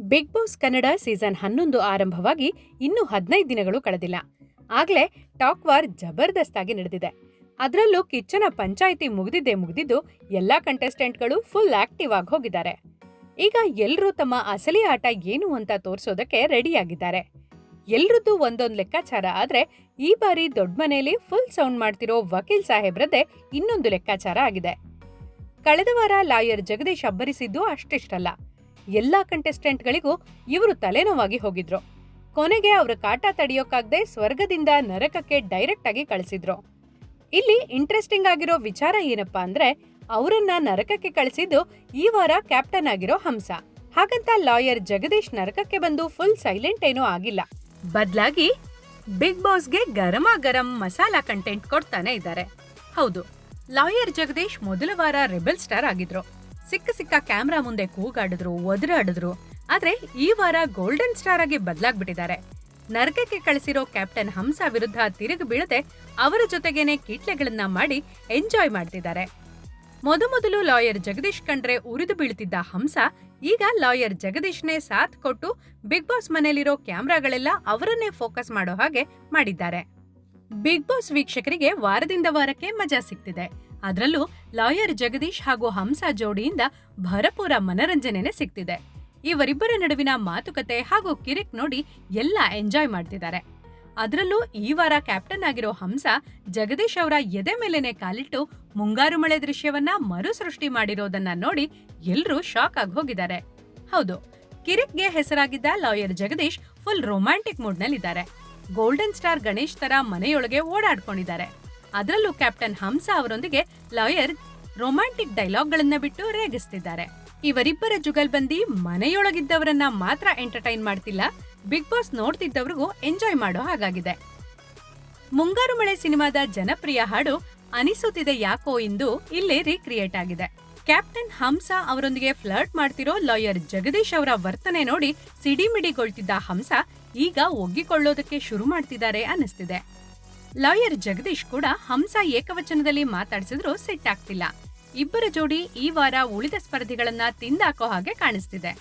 Big boss Kannada season ಹನ್ನೊಂದು ಆರಂಭವಾಗಿ ಇನ್ನೂ ಹದಿನೈದು ದಿನಗಳು ಕಳೆದಿಲ್ಲ. ಆಗ್ಲೇ ಟಾಕ್ ವಾರ್ ಜಬರ್ದಸ್ತ್ ಆಗಿ ನಡೆದಿದೆ. ಅದರಲ್ಲೂ ಕಿಚ್ಚನ ಪಂಚಾಯಿತಿ ಮುಗಿದಿದ್ದೇ ಮುಗಿದಿದ್ದು ಎಲ್ಲಾ ಕಂಟೆಸ್ಟೆಂಟ್ಗಳು ಫುಲ್ ಆಕ್ಟಿವ್ ಆಗಿ ಹೋಗಿದ್ದಾರೆ. ಈಗ ಎಲ್ಲರೂ ತಮ್ಮ ಅಸಲಿ ಆಟ ಏನು ಅಂತ ತೋರಿಸೋದಕ್ಕೆ ರೆಡಿಯಾಗಿದ್ದಾರೆ. ಎಲ್ರದ್ದು ಒಂದೊಂದು ಲೆಕ್ಕಾಚಾರ ಆದ್ರೆ ಈ ಬಾರಿ ದೊಡ್ಡ ಮನೆಯಲ್ಲಿ ಫುಲ್ ಸೌಂಡ್ ಮಾಡ್ತಿರೋ ವಕೀಲ್ ಸಾಹೇಬ್ರದ್ದೇ ಇನ್ನೊಂದು ಲೆಕ್ಕಾಚಾರ ಆಗಿದೆ. ಕಳೆದ ವಾರ ಲಾಯರ್ ಜಗದೀಶ್ ಅಬ್ಬರಿಸಿದ್ದು ಅಷ್ಟಿಷ್ಟಲ್ಲ. ಎಲ್ಲಾ ಕಂಟೆಸ್ಟೆಂಟ್ಗಳಿಗೂ ಇವರು ತಲೆನೋವಾಗಿ ಹೋಗಿದ್ರು. ಕೊನೆಗೆ ಅವರ ಕಾಟ ತಡೆಯೋಕ್ಕಾಗದೆ ಸ್ವರ್ಗದಿಂದ ನರಕಕ್ಕೆ ಡೈರೆಕ್ಟ್ ಆಗಿ ಕಳಿಸಿದ್ರು. ಇಲ್ಲಿ ಇಂಟ್ರೆಸ್ಟಿಂಗ್ ಆಗಿರೋ ವಿಚಾರ ಏನಪ್ಪಾ ಅಂದ್ರೆ, ಅವರನ್ನ ನರಕಕ್ಕೆ ಕಳಿಸಿದ್ದು ಈ ವಾರ ಕ್ಯಾಪ್ಟನ್ ಆಗಿರೋ ಹಂಸ. ಹಾಗಂತ ಲಾಯರ್ ಜಗದೀಶ್ ನರಕಕ್ಕೆ ಬಂದು ಫುಲ್ ಸೈಲೆಂಟ್ ಏನೂ ಆಗಿಲ್ಲ. ಬದಲಾಗಿ ಬಿಗ್ ಬಾಸ್ಗೆ ಗರಮ ಗರಂ ಮಸಾಲಾ ಕಂಟೆಂಟ್ ಕೊಡ್ತಾನೆ ಇದ್ದಾರೆ. ಹೌದು ಲಾಯರ್ ಜಗದೀಶ್ ಮೊದಲ ವಾರ ರೆಬೆಲ್ ಸ್ಟಾರ್ ಆಗಿದ್ರು. ಸಿಕ್ಕ ಸಿಕ್ಕ ಕ್ಯಾಮ್ರಾ ಮುಂದೆ ಕೂಗಾಡಿದ್ರು, ಒದರಾಡಿದ್ರು. ಆದ್ರೆ ಈ ವಾರ ಗೋಲ್ಡನ್ ಸ್ಟಾರ್ ಆಗಿ ಬದಲಾಗ್ಬಿಟ್ಟಿದ್ದಾರೆ. ನರಕಕ್ಕೆ ಕಳಿಸಿರೋ ಕ್ಯಾಪ್ಟನ್ ಹಂಸ ವಿರುದ್ಧ ತಿರುಗಿ ಬೀಳದೆ ಅವರ ಜೊತೆಗೇನೆ ಕೀಟ್ಲೆಗಳನ್ನ ಮಾಡಿ ಎಂಜಾಯ್ ಮಾಡ್ತಿದ್ದಾರೆ. ಮೊದಮೊದಲು ಲಾಯರ್ ಜಗದೀಶ್ ಕಂಡ್ರೆ ಉರಿದು ಬೀಳ್ತಿದ್ದ ಹಂಸ ಈಗ ಲಾಯರ್ ಜಗದೀಶ್ನೇ ಸಾಥ್ ಕೊಟ್ಟು ಬಿಗ್ ಬಾಸ್ ಮನೆಯಲ್ಲಿರೋ ಕ್ಯಾಮ್ರಾಗಳೆಲ್ಲ ಅವರನ್ನೇ ಫೋಕಸ್ ಮಾಡೋ ಹಾಗೆ ಮಾಡಿದ್ದಾರೆ. ಬಿಗ್ ಬಾಸ್ ವೀಕ್ಷಕರಿಗೆ ವಾರದಿಂದ ವಾರಕ್ಕೆ ಮಜಾ ಸಿಗ್ತಿದೆ. ಅದರಲ್ಲೂ ಲಾಯರ್ ಜಗದೀಶ್ ಹಾಗೂ ಹಂಸ ಜೋಡಿಯಿಂದ ಭರಪೂರ ಮನರಂಜನೆನೆ ಸಿಗ್ತಿದೆ. ಇವರಿಬ್ಬರ ನಡುವಿನ ಮಾತುಕತೆ ಹಾಗೂ ಕಿರಿಕ್ ನೋಡಿ ಎಲ್ಲ ಎಂಜಾಯ್ ಮಾಡ್ತಿದ್ದಾರೆ. ಅದರಲ್ಲೂ ಈ ವಾರ ಕ್ಯಾಪ್ಟನ್ ಆಗಿರೋ ಹಂಸ ಜಗದೀಶ್ ಅವರ ಎದೆ ಮೇಲೆನೆ ಕಾಲಿಟ್ಟು ಮುಂಗಾರು ಮಳೆ ದೃಶ್ಯವನ್ನ ಮರು ಸೃಷ್ಟಿ ಮಾಡಿರೋದನ್ನ ನೋಡಿ ಎಲ್ಲರೂ ಶಾಕ್ ಆಗಿ ಹೋಗಿದ್ದಾರೆ. ಹೌದು, ಕಿರಿಕ್ಗೆ ಹೆಸರಾಗಿದ್ದ ಲಾಯರ್ ಜಗದೀಶ್ ಫುಲ್ ರೊಮ್ಯಾಂಟಿಕ್ ಮೂಡ್ನಲ್ಲಿದ್ದಾರೆ ಗೋಲ್ಡನ್ ಸ್ಟಾರ್ ಗಣೇಶ್ ತರ ಮನೆಯೊಳಗೆ ಓಡಾಡ್ಕೊಂಡಿದ್ದಾರೆ. ಅದರಲ್ಲೂ ಕ್ಯಾಪ್ಟನ್ ಹಂಸ ಅವರೊಂದಿಗೆ ಲಾಯರ್ ರೊಮ್ಯಾಂಟಿಕ್ ಡೈಲಾಗ್ಗಳನ್ನ ಬಿಟ್ಟು ರೇಗಿಸ್ತಿದ್ದಾರೆ. ಇವರಿಬ್ಬರ ಜುಗಲ್ಬಂದಿ ಮನೆಯೊಳಗಿದ್ದವರನ್ನ ಮಾತ್ರ ಎಂಟರ್ಟೈನ್ ಮಾಡ್ತಿಲ್ಲ, ಬಿಗ್ ಬಾಸ್ ನೋಡ್ತಿದ್ದವ್ರಿಗೂ ಎಂಜಾಯ್ ಮಾಡೋ ಹಾಗಾಗಿದೆ. ಮುಂಗಾರು ಮಳೆ ಸಿನಿಮಾದ ಜನಪ್ರಿಯ ಹಾಡು ಅನಿಸುತ್ತಿದೆ ಯಾಕೋ ಇಂದು ಇಲ್ಲಿ ರೀಕ್ರಿಯೇಟ್ ಆಗಿದೆ. ಕ್ಯಾಪ್ಟನ್ ಹಂಸ ಅವರೊಂದಿಗೆ ಫ್ಲರ್ಟ್ ಮಾಡ್ತಿರೋ ಲಾಯರ್ ಜಗದೀಶ್ ಅವರ ವರ್ತನೆ ನೋಡಿ ಸಿಡಿಮಿಡಿಗೊಳ್ತಿದ್ದ ಹಂಸ ಈಗ ಒಗ್ಗಿಕೊಳ್ಳೋದಕ್ಕೆ ಶುರು ಮಾಡ್ತಿದ್ದಾರೆ ಅನ್ನಿಸ್ತಿದೆ. ಲಾಯರ್ ಜಗದೀಶ್ ಕೂಡ ಹಂಸ ಏಕವಚನದಲ್ಲಿ ಮಾತಾಡಿಸಿದ್ರು ಸೆಟ್ ಆಗ್ತಿಲ್ಲ ಇಬ್ಬರ ಜೋಡಿ ಈ ವಾರ ಉಳಿದ ಸ್ಪರ್ಧಿಗಳನ್ನ ತಿಂದಾಕೋ ಹಾಗೆ ಕಾಣಿಸ್ತಿದೆ.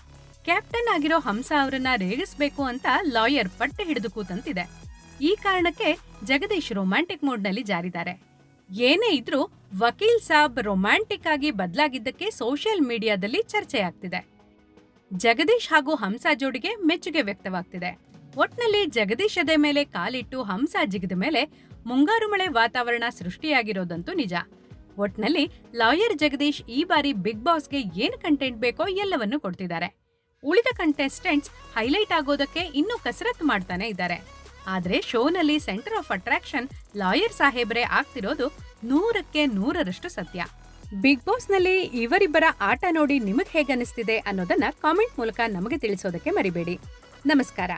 ಕ್ಯಾಪ್ಟನ್ ಆಗಿರೋ ಹಂಸ ಅವರನ್ನ ರೇಗಿಸ್ಬೇಕು ಅಂತ ಲಾಯರ್ ಪಟ್ಟು ಹಿಡಿದು ಕೂತಂತಿದೆ. ಈ ಕಾರಣಕ್ಕೆ ಜಗದೀಶ್ ರೊಮ್ಯಾಂಟಿಕ್ ಮೂಡ್ನಲ್ಲಿ ಜಾರಿದ್ದಾರೆ. ಏನೇ ಇದ್ರೂ ವಕೀಲ್ ಸಾಬ್ ರೊಮ್ಯಾಂಟಿಕ್ ಆಗಿ ಬದಲಾಗಿದ್ದಕ್ಕೆ ಸೋಷಿಯಲ್ ಮೀಡಿಯಾದಲ್ಲಿ ಚರ್ಚೆ ಆಗ್ತಿದೆ ಜಗದೀಶ್ ಹಾಗೂ ಹಂಸ ಜೋಡಿಗೆ ಮೆಚ್ಚುಗೆ ವ್ಯಕ್ತವಾಗ್ತಿದೆ. ಒಟ್ನಲ್ಲಿ ಜಗದೀಶ್ ಎದೆ ಮೇಲೆ ಕಾಲಿಟ್ಟು ಹಂಸ ಜಿಗಿದ ಮೇಲೆ ಮುಂಗಾರು ಮಳೆ ವಾತಾವರಣ ಸೃಷ್ಟಿಯಾಗಿರೋದಂತೂ ನಿಜ. ಒಟ್ನಲ್ಲಿ ಲಾಯರ್ ಜಗದೀಶ್ ಈ ಬಾರಿ ಬಿಗ್ ಬಾಸ್ಗೆ ಏನ್ ಕಂಟೆಂಟ್ ಬೇಕೋ ಎಲ್ಲವನ್ನೂ ಕೊಡ್ತಿದ್ದಾರೆ. ಉಳಿದ ಕಂಟೆಸ್ಟೆಂಟ್ಸ್ ಹೈಲೈಟ್ ಆಗೋದಕ್ಕೆ ಇನ್ನೂ ಕಸರತ್ತು ಮಾಡ್ತಾನೆ ಇದ್ದಾರೆ. ಆದ್ರೆ ಶೋನಲ್ಲಿ ಸೆಂಟರ್ ಆಫ್ ಅಟ್ರಾಕ್ಷನ್ ಲಾಯರ್ ಸಾಹೇಬ್ರೆ ಆಗ್ತಿರೋದು ನೂರಕ್ಕೆ ನೂರರಷ್ಟು ಸತ್ಯ. ಬಿಗ್ ಬಾಸ್ನಲ್ಲಿ ಇವರಿಬ್ಬರ ಆಟ ನೋಡಿ ನಿಮಗೆ ಹೇಗನ್ನಿಸ್ತಿದೆ ಅನ್ನೋದನ್ನ ಕಾಮೆಂಟ್ ಮೂಲಕ ನಮಗೆ ತಿಳಿಸೋದಕ್ಕೆ ಮರಿಬೇಡಿ. ನಮಸ್ಕಾರ.